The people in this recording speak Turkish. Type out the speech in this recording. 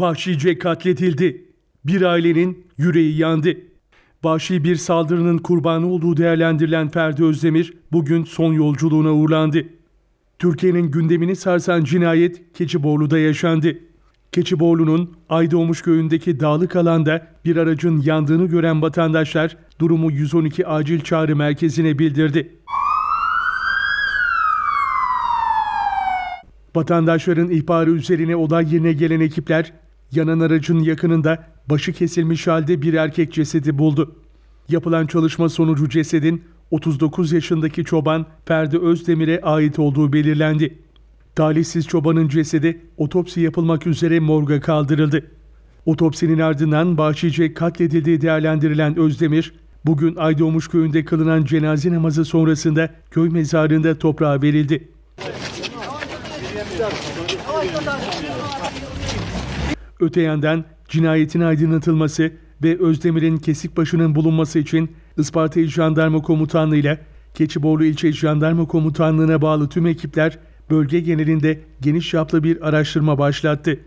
Vahşice katledildi. Bir ailenin yüreği yandı. Vahşi bir saldırının kurbanı olduğu değerlendirilen Ferdi Özdemir bugün son yolculuğuna uğurlandı. Türkiye'nin gündemini sarsan cinayet Keçiborlu'da yaşandı. Keçiborlu'nun Aydoğmuş köyündeki dağlık alanda bir aracın yandığını gören vatandaşlar durumu 112 acil çağrı merkezine bildirdi. Vatandaşların ihbarı üzerine olay yerine gelen ekipler yanan aracın yakınında başı kesilmiş halde bir erkek cesedi buldu. Yapılan çalışma sonucu cesedin 39 yaşındaki çoban Ferdi Özdemir'e ait olduğu belirlendi. Talihsiz çobanın cesedi otopsi yapılmak üzere morga kaldırıldı. Otopsinin ardından Bahçice katledildiği değerlendirilen Özdemir, bugün Aydoğmuş köyünde kılınan cenaze namazı sonrasında köy mezarında toprağa verildi. Öte yandan cinayetin aydınlatılması ve Özdemir'in kesik başının bulunması için Isparta İl Jandarma Komutanlığı ile Keçiborlu İlçe Jandarma Komutanlığı'na bağlı tüm ekipler bölge genelinde geniş çaplı bir araştırma başlattı.